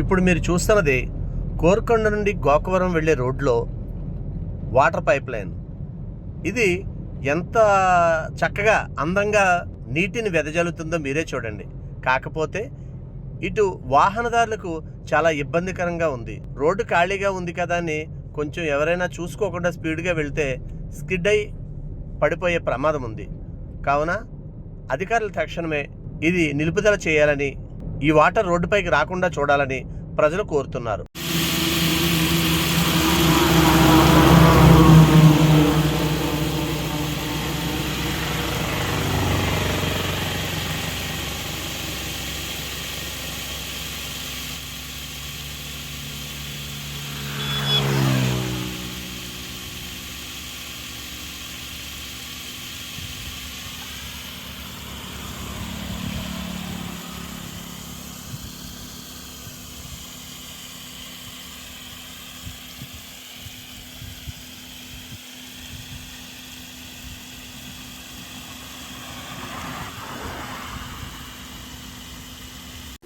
ఇప్పుడు మీరు చూస్తున్నది కోరుకొండ నుండి గోకవరం వెళ్ళే రోడ్లో వాటర్ పైప్ లైన్. ఇది ఎంత చక్కగా అందంగా నీటిని వెదజల్లుతుందో మీరే చూడండి. కాకపోతే ఇటు వాహనదారులకు చాలా ఇబ్బందికరంగా ఉంది. రోడ్డు ఖాళీగా ఉంది కదా అని కొంచెం ఎవరైనా చూసుకోకుండా స్పీడ్గా వెళ్తే స్కిడ్ అయి పడిపోయే ప్రమాదం ఉంది. కావున అధికారులు తక్షణమే ఇది నిలుపుదల చేయాలని ఈ వాటర్ రోడ్డుపైకి రాకుండా చూడాలని ప్రజలు కోరుతున్నారు.